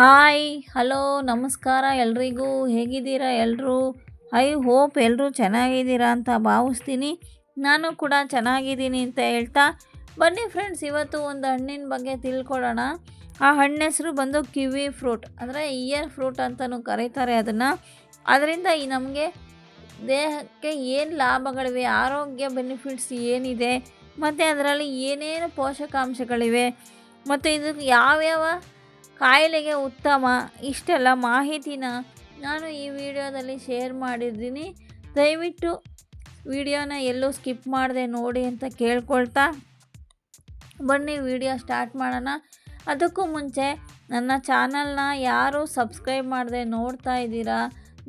Hi hello ನಮಸ್ಕಾರ ಎಲ್ರಿಗೂ. ಹೇಗಿದ್ದೀರಾ ಎಲ್ಲರೂ ಐ ಹೋಪ್ ಎಲ್ಲರೂ ಚೆನ್ನಾಗಿದ್ದೀರಾ ಅಂತ ಭಾವಿಸ್ತೀನಿ. ನಾನು ಕೂಡ ಚೆನ್ನಾಗಿದ್ದೀನಿ ಅಂತ ಹೇಳ್ತಾ. ಬನ್ನಿ ಫ್ರೆಂಡ್ಸ್ ಇವತ್ತು ಒಂದು ಹಣ್ಣಿನ ಬಗ್ಗೆ ತಿಳ್ಕೊಳ್ಳೋಣ. ಆ ಹಣ್ಣು ಹೆಸರು ಬಂದು ಕಿವಿ ಫ್ರೂಟ್. ಅಂದರೆ ಇಯರ್ ಫ್ರೂಟ್ ಅಂತಲೂ ಕರೀತಾರೆ ಅದನ್ನು. ಅದರಿಂದ ಈ ನಮಗೆ ದೇಹಕ್ಕೆ ಏನು ಲಾಭಗಳಿವೆ, ಆರೋಗ್ಯ ಬೆನಿಫಿಟ್ಸ್ ಏನಿದೆ, ಮತ್ತು ಅದರಲ್ಲಿ ಏನೇನು ಪೋಷಕಾಂಶಗಳಿವೆ, ಮತ್ತು ಇದಕ್ಕೆ ಯಾವ್ಯಾವ ಕಾಯಿಲೆಗೆ ಉತ್ತಮ. ಇಷ್ಟೆಲ್ಲ ಮಾಹಿತಿನ ನಾನು ಈ ವಿಡಿಯೋದಲ್ಲಿ ಶೇರ್ ಮಾಡಿದ್ದೀನಿ. ದಯವಿಟ್ಟು ವಿಡಿಯೋನ ಎಲ್ಲೂ ಸ್ಕಿಪ್ ಮಾಡದೆ ನೋಡಿ ಅಂತ ಕೇಳ್ಕೊಳ್ತಾ ಬನ್ನಿ, ವಿಡಿಯೋ ಸ್ಟಾರ್ಟ್ ಮಾಡೋಣ. ಅದಕ್ಕೂ ಮುಂಚೆ ನನ್ನ ಚಾನಲ್ನ ಯಾರು ಸಬ್ಸ್ಕ್ರೈಬ್ ಮಾಡದೆ ನೋಡ್ತಾ ಇದ್ದೀರಾ?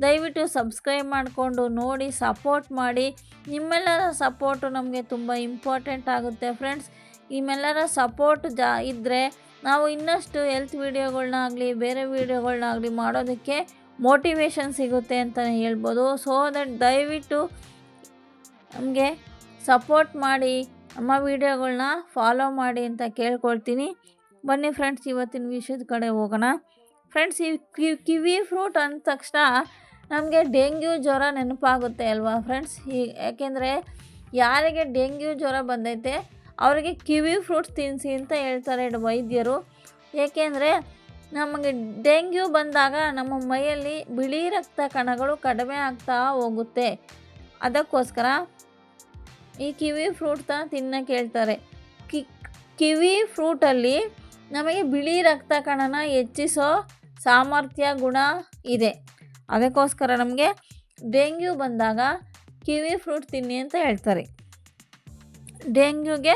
ದಯವಿಟ್ಟು ಸಬ್ಸ್ಕ್ರೈಬ್ ಮಾಡಿಕೊಂಡು ನೋಡಿ, ಸಪೋರ್ಟ್ ಮಾಡಿ. ನಿಮ್ಮೆಲ್ಲರ ಸಪೋರ್ಟು ನಮಗೆ ತುಂಬ ಇಂಪಾರ್ಟೆಂಟ್ ಆಗುತ್ತೆ ಫ್ರೆಂಡ್ಸ್. ನಿಮ್ಮೆಲ್ಲರ ಸಪೋರ್ಟ್ ಜಾ ಇದ್ದರೆ ನಾವು ಇನ್ನಷ್ಟು ಹೆಲ್ತ್ ವೀಡಿಯೋಗಳ್ನಾಗಲಿ ಬೇರೆ ವೀಡಿಯೋಗಳ್ನಾಗಲಿ ಮಾಡೋದಕ್ಕೆ ಮೋಟಿವೇಶನ್ ಸಿಗುತ್ತೆ ಅಂತಲೇ ಹೇಳ್ಬೋದು. ಸೊ ದಟ್ ದಯವಿಟ್ಟು ನಮಗೆ ಸಪೋರ್ಟ್ ಮಾಡಿ, ನಮ್ಮ ವೀಡಿಯೋಗಳ್ನ ಫಾಲೋ ಮಾಡಿ ಅಂತ ಕೇಳ್ಕೊಳ್ತೀನಿ. ಬನ್ನಿ ಫ್ರೆಂಡ್ಸ್ ಇವತ್ತಿನ ವಿಷಯದ ಕಡೆ ಹೋಗೋಣ. ಫ್ರೆಂಡ್ಸ್ ಈ ಕಿವಿ ಫ್ರೂಟ್ ಅಂದ ತಕ್ಷಣ ನಮಗೆ ಡೆಂಗ್ಯೂ ಜ್ವರ ನೆನಪಾಗುತ್ತೆ ಅಲ್ವಾ ಫ್ರೆಂಡ್ಸ್ ಈ ಯಾಕೆಂದರೆ ಯಾರಿಗೆ ಡೆಂಗ್ಯೂ ಜ್ವರ ಬಂದೈತೆ ಅವರಿಗೆ ಕಿವಿ ಫ್ರೂಟ್ಸ್ ತಿನ್ನಿಸಿ ಅಂತ ಹೇಳ್ತಾರೆ ವೈದ್ಯರು. ಏಕೆಂದರೆ ನಮಗೆ ಡೆಂಗ್ಯೂ ಬಂದಾಗ ನಮ್ಮ ಮೈಯಲ್ಲಿ ಬಿಳಿ ರಕ್ತ ಕಣಗಳು ಕಡಿಮೆ ಆಗ್ತಾ ಹೋಗುತ್ತೆ. ಅದಕ್ಕೋಸ್ಕರ ಈ ಕಿವಿ ಫ್ರೂಟ್ಸನ್ನು ತಿನ್ನಕ್ಕೆ ಹೇಳ್ತಾರೆ ಕಿ, ಕಿವಿ ಫ್ರೂಟಲ್ಲಿ ನಮಗೆ ಬಿಳಿ ರಕ್ತ ಕಣನ ಹೆಚ್ಚಿಸೋ ಸಾಮರ್ಥ್ಯ ಗುಣ ಇದೆ. ಅದಕ್ಕೋಸ್ಕರ ನಮಗೆ ಡೆಂಗ್ಯೂ ಬಂದಾಗ ಕಿವಿ ಫ್ರೂಟ್ ತಿನ್ನಿ ಅಂತ ಹೇಳ್ತಾರೆ. ಡೆಂಗ್ಯೂಗೆ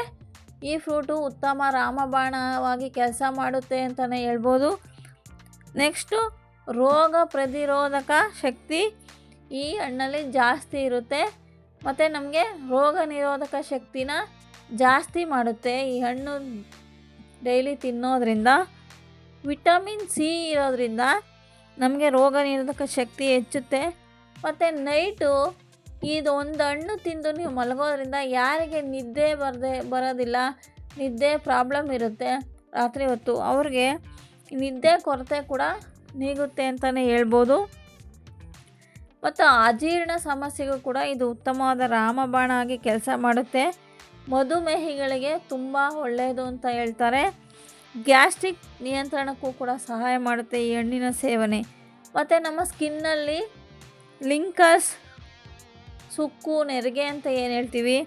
ಈ ಫ್ರೂಟು ಉತ್ತಮ ರಾಮಬಾಣವಾಗಿ ಕೆಲಸ ಮಾಡುತ್ತೆ ಅಂತಲೇ ಹೇಳ್ಬೋದು. ನೆಕ್ಸ್ಟು, ರೋಗ ಪ್ರತಿರೋಧಕ ಶಕ್ತಿ ಈ ಹಣ್ಣಲ್ಲಿ ಜಾಸ್ತಿ ಇರುತ್ತೆ. ಮತ್ತು ನಮಗೆ ರೋಗ ನಿರೋಧಕ ಶಕ್ತಿನ ಜಾಸ್ತಿ ಮಾಡುತ್ತೆ ಈ ಹಣ್ಣು ಡೈಲಿ ತಿನ್ನೋದ್ರಿಂದ. ವಿಟಮಿನ್ ಸಿ ಇರೋದ್ರಿಂದ ನಮಗೆ ರೋಗ ನಿರೋಧಕ ಶಕ್ತಿ ಹೆಚ್ಚುತ್ತೆ. ಮತ್ತು ನೈಟು ಇದು ಒಂದು ಹಣ್ಣು ತಿಂದು ನೀವು ಮಲಗೋದ್ರಿಂದ ಯಾರಿಗೆ ನಿದ್ದೆ ಬರದೆ, ಬರೋದಿಲ್ಲ, ನಿದ್ದೆ ಪ್ರಾಬ್ಲಮ್ ಇರುತ್ತೆ. ರಾತ್ರಿ ಹೊತ್ತು ಅವ್ರಿಗೆ ನಿದ್ದೆ ಕೊರತೆ ಕೂಡ ನೀಗುತ್ತೆ ಅಂತಲೇ ಹೇಳ್ಬೋದು. ಮತ್ತು ಅಜೀರ್ಣ ಸಮಸ್ಯೆಗೂ ಕೂಡ ಇದು ಉತ್ತಮವಾದ ರಾಮಬಾಣ ಆಗಿ ಕೆಲಸ ಮಾಡುತ್ತೆ. ಮಧುಮೇಹಿಗಳಿಗೆ ತುಂಬ ಒಳ್ಳೆಯದು ಅಂತ ಹೇಳ್ತಾರೆ. ಗ್ಯಾಸ್ಟ್ರಿಕ್ ನಿಯಂತ್ರಣಕ್ಕೂ ಕೂಡ ಸಹಾಯ ಮಾಡುತ್ತೆ ಈ ಹಣ್ಣಿನ ಸೇವನೆ. ಮತ್ತು ನಮ್ಮ ಸ್ಕಿನ್ನಲ್ಲಿ ಲಿಂಕಸ್ ಸುಕ್ಕು, ನೆರಿಗೆ ಅಂತ ಏನು ಹೇಳ್ತೀವಿ?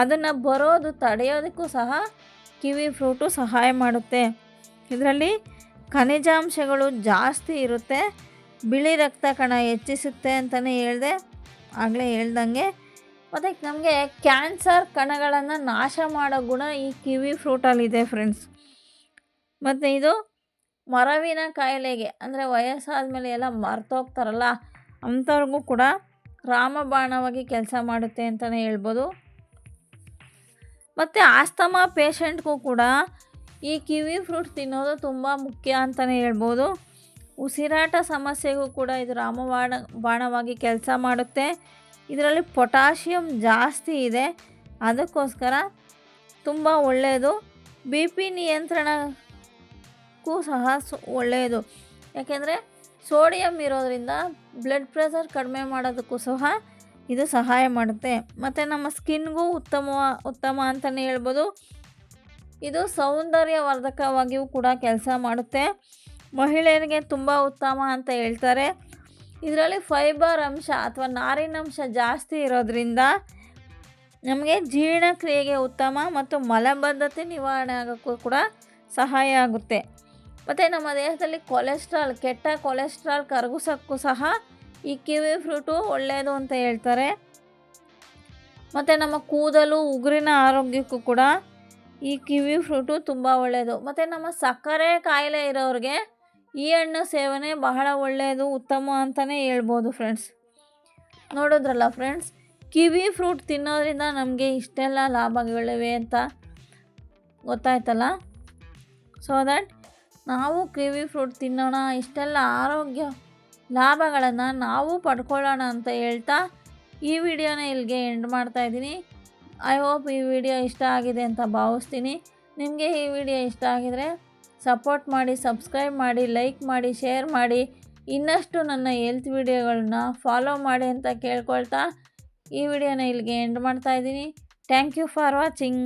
ಅದನ್ನು ಬರೋದು, ತಡೆಯೋದಕ್ಕೂ ಸಹ ಕಿವಿ ಫ್ರೂಟು ಸಹಾಯ ಮಾಡುತ್ತೆ. ಇದರಲ್ಲಿ ಖನಿಜಾಂಶಗಳು ಜಾಸ್ತಿ ಇರುತ್ತೆ. ಬಿಳಿ ರಕ್ತ ಕಣ ಹೆಚ್ಚಿಸುತ್ತೆ ಅಂತಲೇ ಹೇಳಿದೆ, ಆಗಲೇ ಹೇಳ್ದಂಗೆ. ಮತ್ತು ನಮಗೆ ಕ್ಯಾನ್ಸರ್ ಕಣಗಳನ್ನು ನಾಶ ಮಾಡೋ ಗುಣ ಈ ಕಿವಿ ಫ್ರೂಟಲ್ಲಿದೆ ಫ್ರೆಂಡ್ಸ್. ಮತ್ತು ಇದು ಮರವಿನ ಕಾಯಿಲೆಗೆ, ಅಂದರೆ ವಯಸ್ಸಾದ ಮೇಲೆ ಎಲ್ಲ ಮರ್ತೋಗ್ತಾರಲ್ಲ ಅಂಥವ್ರಿಗೂ ಕೂಡ ರಾಮಬಾಣವಾಗಿ ಕೆಲಸ ಮಾಡುತ್ತೆ ಅಂತಲೇ ಹೇಳ್ಬೋದು. ಮತ್ತು ಆಸ್ತಮಾ ಪೇಷಂಟ್ಗೂ ಕೂಡ ಈ ಕಿವಿ ಫ್ರೂಟ್ ತಿನ್ನೋದು ತುಂಬ ಮುಖ್ಯ ಅಂತಲೇ ಹೇಳ್ಬೋದು. ಉಸಿರಾಟ ಸಮಸ್ಯೆಗೂ ಕೂಡ ಇದು ರಾಮಬಾಣ, ಬಾಣವಾಗಿ ಕೆಲಸ ಮಾಡುತ್ತೆ. ಇದರಲ್ಲಿ ಪೊಟ್ಯಾಷಿಯಮ್ ಜಾಸ್ತಿ ಇದೆ. ಅದಕ್ಕೋಸ್ಕರ ತುಂಬ ಒಳ್ಳೆಯದು ಬಿ ಪಿ ನಿಯಂತ್ರಣಕ್ಕೂ ಸಹ ಸು ಒಳ್ಳೆಯದು ಯಾಕೆಂದರೆ ಸೋಡಿಯಂ ಇರೋದರಿಂದ ಬ್ಲಡ್ ಪ್ರೆಷರ್ ಕಡಿಮೆ ಮಾಡೋದಕ್ಕೂ ಸಹ ಇದು ಸಹಾಯ ಮಾಡುತ್ತೆ. ಮತ್ತು ನಮ್ಮ ಸ್ಕಿನ್ಗೂ ಉತ್ತಮ ಉತ್ತಮ ಅಂತಲೇ ಹೇಳ್ಬೋದು. ಇದು ಸೌಂದರ್ಯವರ್ಧಕವಾಗಿಯೂ ಕೂಡ ಕೆಲಸ ಮಾಡುತ್ತೆ. ಮಹಿಳೆಯರಿಗೆ ತುಂಬ ಉತ್ತಮ ಅಂತ ಹೇಳ್ತಾರೆ. ಇದರಲ್ಲಿ ಫೈಬರ್ ಅಂಶ ಅಥವಾ ನಾರಿನಂಶ ಜಾಸ್ತಿ ಇರೋದ್ರಿಂದ ನಮಗೆ ಜೀರ್ಣಕ್ರಿಯೆಗೆ ಉತ್ತಮ ಮತ್ತು ಮಲಬದ್ಧತೆ ನಿವಾರಣೆ ಆಗೋಕ್ಕೂ ಕೂಡ ಸಹಾಯ ಆಗುತ್ತೆ. ಮತ್ತು ನಮ್ಮ ದೇಹದಲ್ಲಿ ಕೊಲೆಸ್ಟ್ರಾಲ್ ಕೆಟ್ಟ ಕೊಲೆಸ್ಟ್ರಾಲ್ ಕರಗಿಸೋಕ್ಕೂ ಸಹ ಈ ಕಿವಿ ಫ್ರೂಟು ಒಳ್ಳೆಯದು ಅಂತ ಹೇಳ್ತಾರೆ. ಮತ್ತು ನಮ್ಮ ಕೂದಲು, ಉಗುರಿನ ಆರೋಗ್ಯಕ್ಕೂ ಕೂಡ ಈ ಕಿವಿ ಫ್ರೂಟು ತುಂಬ ಒಳ್ಳೆಯದು ಮತ್ತು ನಮ್ಮ ಸಕ್ಕರೆ ಕಾಯಿಲೆ ಇರೋರಿಗೆ ಈ ಹಣ್ಣು ಸೇವನೆ ಬಹಳ ಒಳ್ಳೆಯದು ಉತ್ತಮ ಅಂತಲೇ ಹೇಳ್ಬೋದು ಫ್ರೆಂಡ್ಸ್ ನೋಡಿದ್ರಲ್ಲ ಫ್ರೆಂಡ್ಸ್ ಕಿವಿ ಫ್ರೂಟ್ ತಿನ್ನೋದ್ರಿಂದ ನಮಗೆ ಇಷ್ಟೆಲ್ಲ ಲಾಭಗಳಿವೆ ಅಂತ ಗೊತ್ತಾಯ್ತಲ್ಲ? ಸೊ ದಟ್ ನಾವು ಕಿವಿ ಫ್ರೂಟ್ ತಿನ್ನೋಣ, ಇಷ್ಟೆಲ್ಲ ಆರೋಗ್ಯ ಲಾಭಗಳನ್ನು ನಾವು ಪಡ್ಕೊಳ್ಳೋಣ ಅಂತ ಹೇಳ್ತಾ ಈ ವಿಡಿಯೋನ ಇಲ್ಲಿಗೆ ಎಂಡ್ ಮಾಡ್ತಾಯಿದ್ದೀನಿ ಐ ಹೋಪ್ ಈ ವಿಡಿಯೋ ಇಷ್ಟ ಆಗಿದೆ ಅಂತ ಭಾವಿಸ್ತೀನಿ. ನಿಮಗೆ ಈ ವಿಡಿಯೋ ಇಷ್ಟ ಆಗಿದರೆ ಸಪೋರ್ಟ್ ಮಾಡಿ ಸಬ್ಸ್ಕ್ರೈಬ್ ಮಾಡಿ ಲೈಕ್ ಮಾಡಿ ಶೇರ್ ಮಾಡಿ. ಇನ್ನಷ್ಟು ನನ್ನ ಹೆಲ್ತ್ ವಿಡಿಯೋಗಳನ್ನ ಫಾಲೋ ಮಾಡಿ ಅಂತ ಕೇಳ್ಕೊಳ್ತಾ ಈ ವಿಡಿಯೋನ ಇಲ್ಲಿಗೆ ಎಂಡ್ ಮಾಡ್ತಾ ಇದ್ದೀನಿ. Thank you for watching